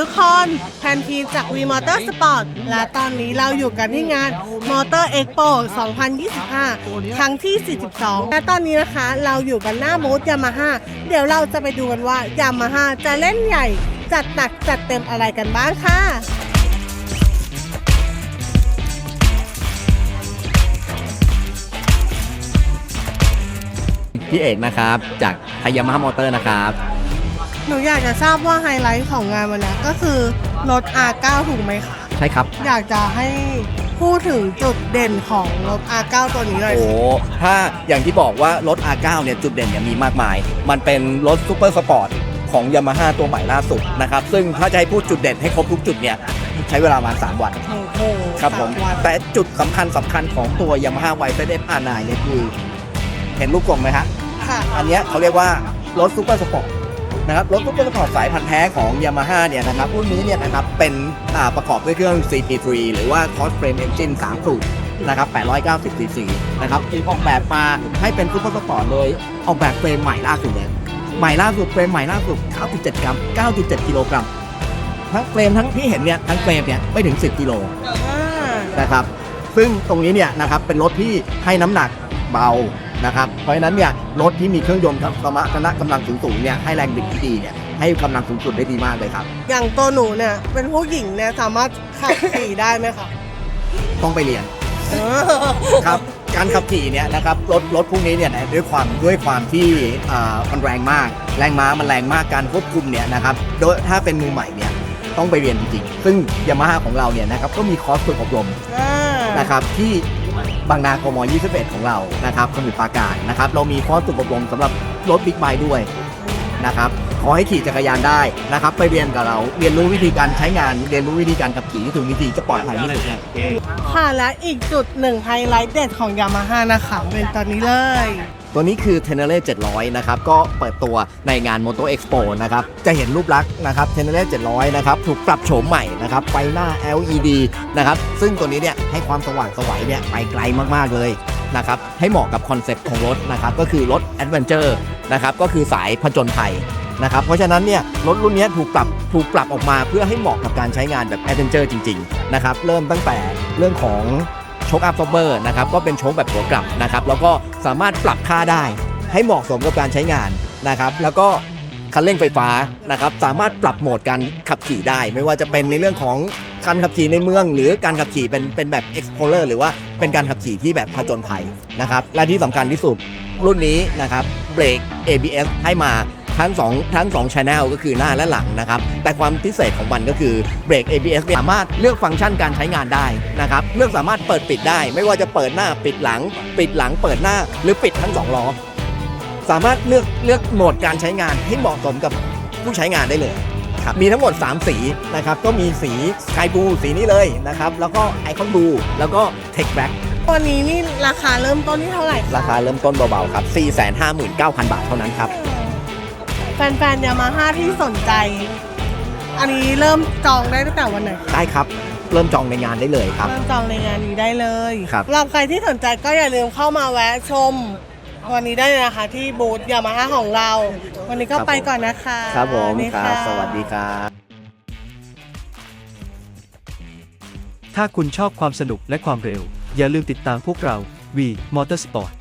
ทุกคนแพนทีจาก V Motor Sport และตอนนี้เราอยู่กันที่งาน Motor Expo 2025 ครั้งที่ 42 และตอนนี้นะคะ เราอยู่กันหน้าบูธยามาฮ่าเดี๋ยวเราจะไปดูกันว่ายามาฮ่าจะเล่นใหญ่ จัดหนักจัดเต็มอะไรกันบ้างค่ะพี่เอกนะครับ จากไทยามาฮ่ามอเตอร์นะครับ หนูอยากจะทราบว่าไฮไลท์ของงานวันนี้ก็คือรถ R9 ถูกไหมคะ ใช่ครับ อยากจะให้พูดถึงจุดเด่นของรถ R9 ตัวนี้เลยโอ้ ถ้าอย่างที่บอกว่ารถ R9 เนี่ยจุดเด่นเนี่ยมีมากมาย มันเป็นรถซูเปอร์สปอร์ตของยามาฮ่าตัวใหม่ล่าสุดนะครับ ซึ่งถ้าจะให้พูดจุดเด่นให้ครบทุกจุดเนี่ยใช้เวลาประมาณ3วัน โอ้โหครับผม สาวันแต่จุดสำคัญสำคัญของตัวยามาฮ่าไวเซเดฟอาร์ไนเนี่ยคือ เห็นลูกกลมไหมฮะ ค่ะอันเนี้ยเขาเรียกว่ารถซูเปอร์สปอร์ต นะครับรถซูเปอร์สปอร์ตสายพันธุ์แท้ของ Yamaha เนี่ยนะครับรุ่นนี้เนี่ยนะครับเป็นอ่าประกอบด้วยเครื่อง CP3 หรือว่า Cross Frame Engine 3สูบนะครับ890 cc นะครับออกแบบมาให้เป็นซูเปอร์สปอร์ตเลยออกแบบเฟรมใหม่ล่าสุดเลยใหม่ล่าสุดเฟรมใหม่ล่าสุด 9.7 กรัม 9.7 กิโลกรัม ทั้งเฟรมทั้งที่เห็นเนี่ยทั้งเฟรมเนี่ยไม่ถึง 10 กิโลอ่านะครับ ซึ่งตรงนี้เนี่ยนะครับเป็นรถที่ให้น้ำหนักเบา นะครับเพราะฉะนั้นเนี่ยรถที่มีเครื่องยนต์กับสมรรถนะกำลังสูงๆเนี่ยให้แรงบิดที่ดีเนี่ยให้กำลังสูงสุดได้ดีมากเลยครับ อย่างตัวหนูเนี่ยเป็นผู้หญิงเนี่ยสามารถขับขี่ได้ไหมคะต้องไปเรียนเออครับการขับขี่เนี่ยนะครับรถรถพวกนี้เนี่ยนะด้วยความด้วยความที่อ่ามันแรงมาก แรงม้ามันแรงมากการควบคุมเนี่ยนะครับโดยถ้าเป็นมือใหม่เนี่ยต้องไปเรียนจริงๆซึ่งยามาฮ่าของเราเนี่ยนะครับก็มีคอร์สฝึกอบรมอ่านะครับที่ บางนากม21 ของเรานะครับสมุทรปราการนะครับ เรามีคอร์สฝึกอบรมสำหรับรถบิ๊กไบค์ด้วยนะครับ ขอให้ขี่จักรยานได้นะครับ ไปเรียนกับเราเรียนรู้วิธีการใช้งาน เรียนรู้วิธีการขับขี่ที่ถูกวิธีจะปลอดภัยที่สุดค่ะและอีกจุดหนึ่งไฮไลท์เด็ดของยามาฮ่านะคะเป็นตอนนี้เลย ตัวนี้คือ t e n e r e 700 นะครับ ก็เปิดตัวในงาน Moto Expo นะครับ จะเห็นรูปลักษณ์นะครับ t e n e r e 700 นะครับ ถูกปรับโฉมใหม่นะครับ ไฟหน้า LED นะครับ ซึ่งตัวนี้เนี่ยให้ความสว่างสวัยเนี่ยไปไกลมากๆเลยนะครับให้เหมาะกับคอนเซ็ปต์ของรถนะครับก็คือรถ Adventure นะครับก็คือสายผจญภัย นะครับเพราะฉะนั้นเนี่ยรถรุ่นนี้ถูกปรับถูกปรับออกมาเพื่อให้เหมาะกับการใช้งานแบบ Adventure จริงๆนะครับเริ่มตั้งแต่เรื่องของโชคอัพซอเบอร์นะครับก็เป็นโชคแบบหัวกลับนะครับแล้วก็สามารถปรับค่าได้ให้เหมาะสมกับการใช้งานนะครับแล้วก็คันเร่งไฟฟ้านะครับสามารถปรับโหมดการขับขี่ได้ ไม่ว่าจะเป็นในเรื่องของการขับขี่ในเมือง หรือการขับขี่เป็นเป็นแบบ explorer หรือว่าเป็นการขับขี่ที่แบบผจญภัยนะครับและที่สำคัญที่สุดรุ่นนี้นะครับเบรก ABS ให้มา ทั้งสองทั้งสอง channel ก็คือหน้าและหลังนะครับ แต่ความพิเศษของมันก็คือเบรก ABS เนี่ยสามารถเลือกฟังก์ชันการใช้งานได้นะครับ เลือกสามารถเปิดปิดได้ ไม่ว่าจะเปิดหน้าปิดหลัง ปิดหลังเปิดหน้าหรือปิดทั้งสองล้อสามารถเลือกเลือกโหมดการใช้งานให้เหมาะสมกับผู้ใช้งานได้เลยครับมีทั้งหมด 3 สีนะครับ ก็มีสีสกายบูสีนี้เลยนะครับ แล้วก็ไอคอนบูแล้วก็เทคแบ็กตัวนี้นี่ราคาเริ่มต้นที่เท่าไหร่ ราคาเริ่มต้นเบาๆครับ 459,000 บาทเท่านั้นครับ แฟนๆยามาฮ่าที่สนใจ อันนี้เริ่มจองได้ตั้งแต่วันไหนได้ครับ เริ่มจองในงานได้เลยครับ เริ่มจองในงานนี้ได้เลยครับ สำหรับใครที่สนใจก็อย่าลืมเข้ามาแวะชม วันนี้ได้เลยนะคะ ที่บูธยามาฮ่าของเรา วันนี้ก็ไปก่อนนะคะครับผมนี่ครับะ สวัสดีครับ ถ้าคุณชอบความสนุกและความเร็ว อย่าลืมติดตามพวกเรา V Motorsport